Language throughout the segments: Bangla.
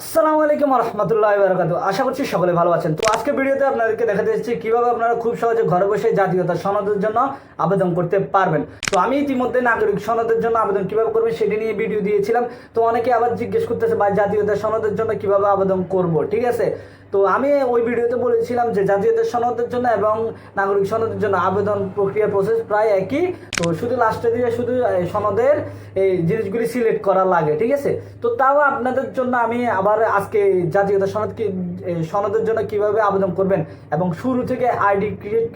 আসসালামু আলাইকুম রহমতুল্লাহ বারকাত আশা করছি সকলে ভালো আছেন। তো আজকে ভিডিওতে আপনাদেরকে দেখাতে চাচ্ছি কীভাবে আপনারা খুব সহজে ঘরে বসে জাতীয়তা সনদের জন্য আবেদন করতে পারবেন। তো আমি ইতিমধ্যে নাগরিক সনদের জন্য আবেদন কীভাবে করবেন সেটি নিয়ে ভিডিও দিয়েছিলাম। তো অনেকে আবার জিজ্ঞেস করতেছে বা জাতীয়তা সনদের জন্য কীভাবে আবেদন করব? ঠিক আছে? তো আমি ওই ভিডিওতে বলেছিলাম যে জাতীয়তা সনদের জন্য এবং নাগরিক সনদের জন্য আবেদন প্রক্রিয়া প্রসেস প্রায় একই। তো শুধু লাস্টে দিয়ে শুধু সনদের এই জিনিসগুলি সিলেক্ট করা লাগে, ঠিক আছে? তো তাও আপনাদের জন্য আমি আবার আজকে জাতীয়তা সনদ কি সনদের জন্য কীভাবে আবেদন করবেন এবং শুরু থেকে আইডি ক্রিয়েট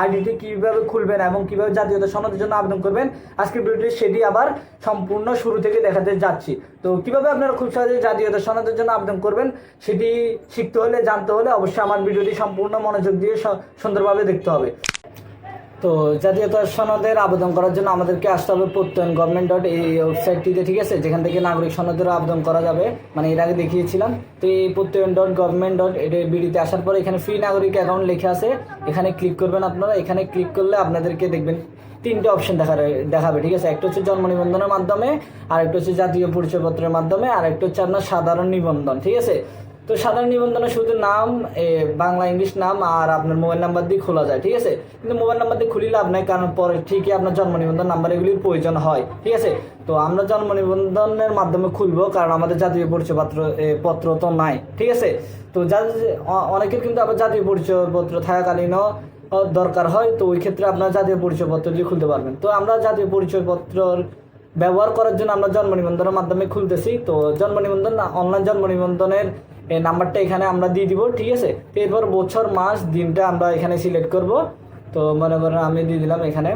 আইডিটি কীভাবে খুলবেন এবং কীভাবে জাতীয়তা সনদের জন্য আবেদন করবেন আজকে ভিডিওটি সেটি আবার সম্পূর্ণ শুরু থেকে দেখাতে যাচ্ছি। তো কীভাবে আপনারা খুব সহজে জাতীয়তা সনদের জন্য আবেদন করবেন, সেটি শিখতে হলে, জানতে হলে অবশ্যই আমার ভিডিওটি সম্পূর্ণ মনোযোগ দিয়ে সুন্দরভাবে দেখতে হবে। তো জাতীয়তা সনদের আবেদন করার জন্য আমাদেরকে আসতে হবে প্রত্যয়ন গভর্নমেন্ট ডট এই ওয়েবসাইটটিতে ঠিক আছে? যেখান থেকে নাগরিক সনদেরও আবেদন করা যাবে। মানে এর আগে দেখিয়েছিলাম। তো এই প্রত্যয়ন ডট গভর্নমেন্ট ডট এটা বিডিতে আসার পরে এখানে ফ্রি নাগরিক অ্যাকাউন্ট লেখা আছে। এখানে ক্লিক করবেন আপনারা। এখানে ক্লিক করলে আপনাদেরকে দেখবেন তিনটে অপশন দেখা দেখাবে, ঠিক আছে? একটা হচ্ছে জন্ম নিবন্ধনের মাধ্যমে আর একটা হচ্ছে জাতীয় পরিচয়পত্রের মাধ্যমে আর একটা হচ্ছে আপনার সাধারণ নিবন্ধন, ঠিক আছে? তো সাধারণ নিবন্ধনে শুধু নাম বাংলা ইংলিশ নাম আর আপনার মোবাইল নাম্বার দিয়ে খোলা যায়, ঠিক আছে? কিন্তু মোবাইল নাম্বার দিয়ে খুলি লাভ নাই, কারণ পরে ঠিকই আপনার জন্ম নিবন্ধন নাম্বার এগুলির প্রয়োজন হয়, ঠিক আছে? তো আমরা জন্ম নিবন্ধনের মাধ্যমে খুলবো, কারণ আমাদের জাতীয় পরিচয়পত্র পত্র তো নাই, ঠিক আছে? তো অনেকের কিন্তু আবার জাতীয় পরিচয়পত্র থাকাকালীনও দরকার হয়, তো ওই ক্ষেত্রে আপনার জাতীয় পরিচয়পত্র দিয়ে খুলতে পারবেন। তো আমরা জাতীয় পরিচয়পত্র ব্যবহার করার জন্য আমরা জন্ম নিবন্ধনের মাধ্যমে খুলতেছি, তো জন্ম নিবন্ধন, অনলাইন জন্ম নিবন্ধনের নাম্বারটা এখানে আমরা দিয়ে দিব, ঠিক আছে? তো এরপর বছর, মাস, দিনটা আমরা এখানে সিলেক্ট করব। তো মনে করেন আমি দিয়ে দিলাম এখানে।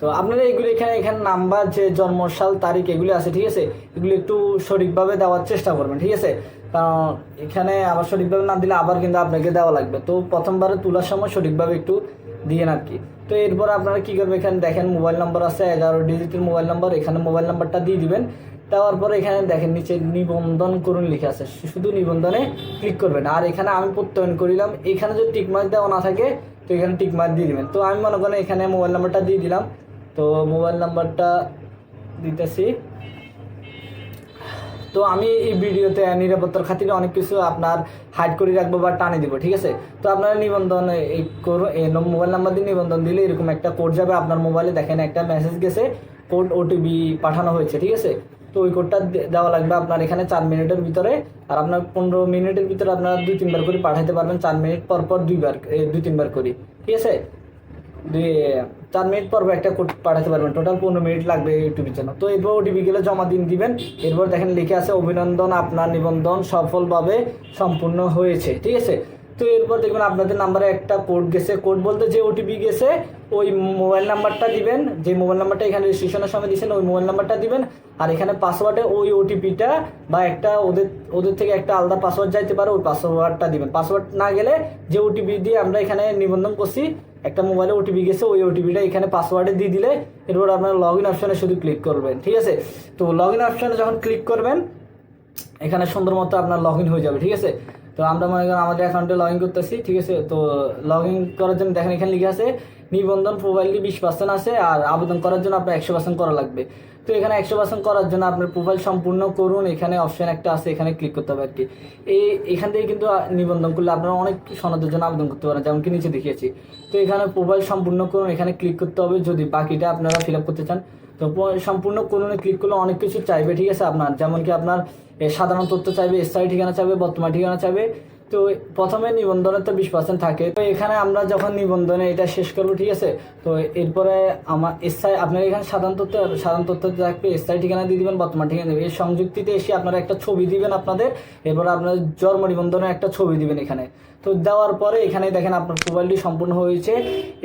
তো আপনারা এগুলি এখানে এখানে নাম্বার, যে জন্মসাল, তারিখ, এগুলি আছে, ঠিক আছে? এগুলি একটু সঠিকভাবে দেওয়ার চেষ্টা করবেন, ঠিক আছে? কারণ এখানে আবার সঠিকভাবে না দিলে আবার কিন্তু আপনাকে দেওয়া লাগবে। তো প্রথমবারে তোলার সময় সঠিকভাবে একটু দিয়ে আর কি। তো এরপর আপনারা কী করবেন এখানে দেখেন, মোবাইল নাম্বার আছে, এগারো ডিজিটের মোবাইল নাম্বার, এখানে মোবাইল নাম্বারটা দিয়ে দিবেন। দেওয়ার পরে এখানে দেখেন নিচে নিবন্ধন করুন লিখে আছে। শুধু নিবন্ধনে ক্লিক করবেন। আর এখানে আমি প্রত্যয়ন করিলাম। এখানে যদি টিকমার্ক দেওয়া না থাকে, তো এখানে টিকমার্ক দিয়ে দিবেন। তো আমি মনে করেন এখানে মোবাইল নাম্বারটা দিয়ে দিলাম। তো মোবাইল নাম্বারটা দিতেছি। তো আমি এই ভিডিওতে নিরাপত্তার খাতিরে অনেক কিছু আপনার হাইড করে রাখব বা টানে দিব, ঠিক আছে? তো আপনারা নিবন্ধন এই করুন মোবাইল নাম্বার দিয়ে নিবন্ধন দিলে এরকম একটা কোড যাবে। আপনার মোবাইলে দেখেন একটা মেসেজ গেছে কোড ওটিপি পাঠানো হয়েছে, ঠিক আছে? তো ওই কোডটা দেওয়া লাগবে আপনার এখানে চার মিনিটের ভিতরে আর আপনার পনেরো মিনিটের ভিতরে আপনারা দুই তিনবার করে পাঠাতে পারবেন, চার মিনিট পর পর দুইবার দুই তিনবার করে। ঠিক আছে? দুই চার মিনিট পর একটা কোড পাঠাতে পারবেন টোটাল পনেরো মিনিট লাগবে ইউটিউবের জন্য। তো এরপর ওটিপি গেলে জমা দিন দিবেন। এরপর দেখেন লিখে আছে, অভিনন্দন, আপনার নিবন্ধন সফলভাবে সম্পূর্ণ হয়েছে। ঠিক আছে? তো এরপর দেখবেন আপনাদের নাম্বারে একটা কোড গেছে। কোড বলতে যে ওটিপি গেছে, ওই মোবাইল নাম্বারটা দিবেন। যে মোবাইল নাম্বারটা এখানে রেজিস্ট্রেশনের সময় দিয়েছেন, ওই মোবাইল নাম্বারটা দিবেন। আর এখানে পাসওয়ার্ডে ওই ওটিপিটা বা একটা ওদের ওদের থেকে একটা আলাদা পাসওয়ার্ড যাইতে পারে, ওই পাসওয়ার্ডটা দিবেন। পাসওয়ার্ড না গেলে যে ওটিপি দিয়ে আমরা এখানে নিবন্ধন করছি, একটা মোবাইলে ওটিপি গেছে, ওই ওটিপিটা এখানে পাসওয়ার্ডে দিয়ে দিলে এরপর আপনার লগ ইন অপশনে শুধু ক্লিক করবেন, ঠিক আছে? তো লগ ইন অপশনে যখন ক্লিক করবেন, এখানে সুন্দর মতো আপনার লগ ইন হয়ে যাবে, ঠিক আছে? তো আমরা মনে করেন আমাদের অ্যাকাউন্টে লগ ইন করতেছি, ঠিক আছে? তো লগ ইন করার জন্য দেখেন এখানে লিখে আছে, নিবন্ধন প্রোফাইলটি বিশ পার্সেন্ট আছে আর আবেদন করার জন্য আপনার একশো পার্সেন্ট করা লাগবে। তো এখানে একশো পার্সেন্ট করার জন্য আপনার প্রোফাইল সম্পূর্ণ করুন, এখানে অপশন একটা আছে, এখানে ক্লিক করতে হবে আর কি। এই, এখান থেকে কিন্তু নিবন্ধন করলে আপনারা অনেক সনদের জন্য আবেদন করতে পারেন যেমন কি নিচে দেখিয়েছি। তো এখানে প্রোফাইল সম্পূর্ণ করুন, এখানে ক্লিক করতে হবে, যদি বাকিটা আপনারা ফিল আপ করতে চান। তো সম্পূর্ণ করুনে ক্লিক করলে অনেক কিছু চাইবে, ঠিক আছে? আপনার যেমন কি আপনার সাধারণ তথ্য চাইবে, স্থায়ী ঠিকানা চাইবে, বর্তমান ঠিকানা চাইবে। তো প্রথমে নিবন্ধনে তো বিশ পার্সেন্ট থাকে। তো এখানে আমরা যখন নিবন্ধনে এটা শেষ করব, ঠিক আছে? তো এরপরে আমার স্থায়ী, আপনার এখানে সাধারণ তথ্য সাধারণ তথ্য থাকবে, স্থায়ী ঠিকানা দিয়ে দিবেন, বর্তমান ঠিকানা দেবেন। এই সংযুক্তিতে এসে আপনারা একটা ছবি দিবেন আপনাদের। এরপরে আপনার জন্ম নিবন্ধনে একটা ছবি দিবেন এখানে। তো দেওয়ার পরে এখানে দেখেন আপনার মোবাইলটি সম্পূর্ণ হয়েছে।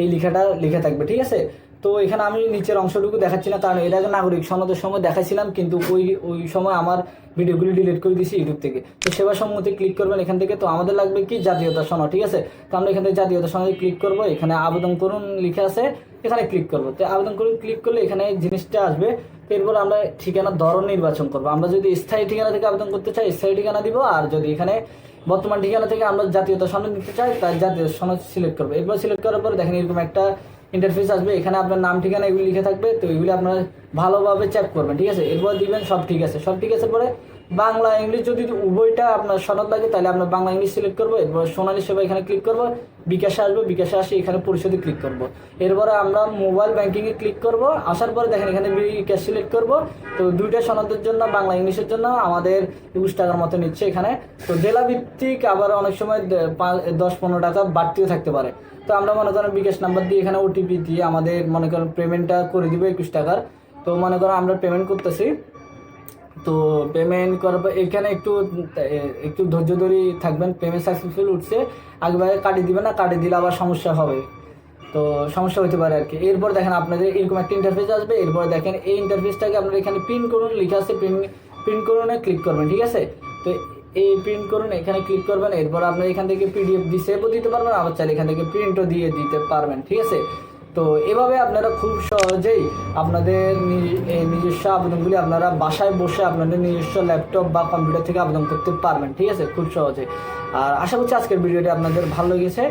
এই লেখাটা লিখে থাকবে, ঠিক আছে? তো এখানে আমি নিচের অংশটুকু দেখাচ্ছি না, কারণ আগে নাগরিক সনদের সময় দেখাছিলাম কিন্তু ওই ওই সময় আমার ভিডিওগুলি ডিলিট করে দিয়েছি ইউটিউব থেকে। তো সেবা সম্মতি ক্লিক করবেন এখান থেকে, তো আমাদের লাগবে কি জাতীয়তা সনদ, ঠিক আছে? তো আমরা এখান থেকে জাতীয়তা সনদে ক্লিক করব, এখানে আবেদন করুন লিখে আছে, এখানে ক্লিক করব। তো আবেদন করুন ক্লিক করলে এখানে জিনিসটা আসবে এরপর আমরা ঠিকানার ধরন নির্বাচন করব। আমরা যদি স্থায়ী ঠিকানা থেকে আবেদন করতে চাই, স্থায়ী ঠিকানা দিব, আর যদি এখানে বর্তমান ঠিকানা থেকে আমরা জাতীয়তা সনদ নিতে চাই, তার জাতীয় সনদ সিলেক্ট করব। এরপর সিলেক্ট করার পর দেখেন এরকম একটা ইন্টারফেস আসবে, এখানে আপনার নাম, ঠিকানা এগুলি লিখে থাকবে, তো এগুলি আপনারা ভালোভাবে চেক করবেন, ঠিক আছে? এরপর দিবেন সব ঠিক আছে। সব ঠিক আছে পরে বাংলা ইংলিশ যদি উভয়টা আপনার সনদ লাগে, তাহলে আমরা বাংলা ইংলিশ সিলেক্ট করব, এরপর সোনালী সেবা এখানে ক্লিক করব, বিকাশে আসব, বিকাশে আসে এখানে পরিশোধে ক্লিক করব। এরপরে আমরা মোবাইল ব্যাংকিংয়ে ক্লিক করব, আসার পরে দেখেন এখানে বিকাশ সিলেক্ট করব, তো দুইটা সনদের জন্য, বাংলা ইংলিশের জন্য আমাদের একুশ টাকার মতো নিচ্ছে এখানে। তো জেলা ভিত্তিক আবার অনেক সময় দশ পনেরো টাকা বাড়তিও থাকতে পারে। তো আমরা মনে করেন বিকাশ নাম্বার দিয়ে এখানে ওটিপি দিয়ে আমাদের মনে করেন পেমেন্টটা করে দিব একুশ টাকার। তো মনে করেন আমরা পেমেন্ট করতেছি। তো পেমেন্ট করার পর এখানে একটু একটু ধৈর্য ধরে থাকবেন। পেমেন্ট সাকসেসফুল উঠছে। আগেবারে কাটি দিবে না কাটি দিলে আবার সমস্যা হবে। তো সমস্যা হতে পারে আর কি এরপর দেখেন আপনাদের এরকম একটা ইন্টারফেস আসবে। এরপর দেখেন এই ইন্টারফেসটাকে আপনারা এখানে প্রিন্ট করুন। লেখা আছে প্রিন্ট প্রিন্ট করুন ক্লিক করবেন, ঠিক আছে? তো এই প্রিন্ট করুন, এখানে ক্লিক করবেন, এরপর আপনারা এখান থেকে পিডিএফ সেভও দিতে পারবেন, আবার চাইলে এখান থেকে প্রিন্টও দিয়ে দিতে পারবেন, ঠিক আছে? তো এভাবে আপনারা খুব সহজেই আপনাদের নিজস্ব আবেদনগুলি আপনারা বাসায় বসে আপনাদের নিজস্ব ল্যাপটপ বা কম্পিউটার থেকে আবেদন করতে পারবেন, ঠিক আছে? খুব সহজে। আর আশা করছি আজকের ভিডিওটি আপনাদের ভালো লেগেছে।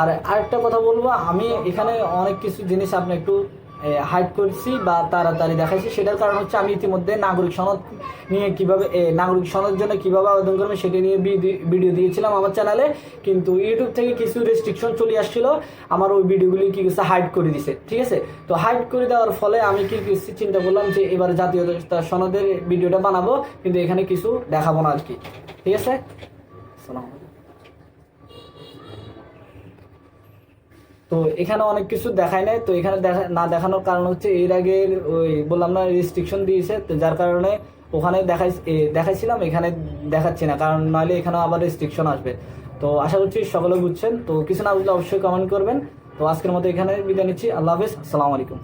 আর আরেকটা কথা বলব, আমি এখানে অনেক কিছু জিনিস আপনি একটু হাইড করছি বা তাড়াতাড়ি দেখাইছি। সেটার কারণ হচ্ছে আমি ইতিমধ্যে নাগরিক সনদ নিয়ে কীভাবে নাগরিক সনদের জন্য কীভাবে আবেদন করবেন সেটা নিয়ে ভিডিও দিয়েছিলাম আমার চ্যানেলে কিন্তু ইউটিউব থেকে কিছু রেস্ট্রিকশন চলে আসছিল। আমার ওই ভিডিওগুলি কি কিছু হাইড করে দিছে, ঠিক আছে? তো হাইড করে দেওয়ার ফলে আমি কি কিছু চিন্তা করলাম যে এবার জাতীয়তা সনদের ভিডিওটা বানাবো, কিন্তু এখানে কিছু দেখাবো না আর কি। ঠিক আছে? আসসালামু আলাইকুম। তো এখানে অনেক কিছু দেখায় নাই। তো এখানে দেখা না দেখানোর কারণ হচ্ছে এর আগে ওই বললাম না রেস্ট্রিকশন দিয়েছে। তো যার কারণে ওখানে দেখাই দেখাইছিলাম, এখানে দেখাচ্ছি না। কারণ নাহলে এখানে আবার রেস্ট্রিকশন আসবে। তো আশা করছি সকলে বুঝছেন। তো কিছু না বুঝলে অবশ্যই কমেন্ট করবেন। তো আজকের মতো এখানে বিদায় নিচ্ছি। আল্লাহ হাফেজ। আসসালামু আলাইকুম।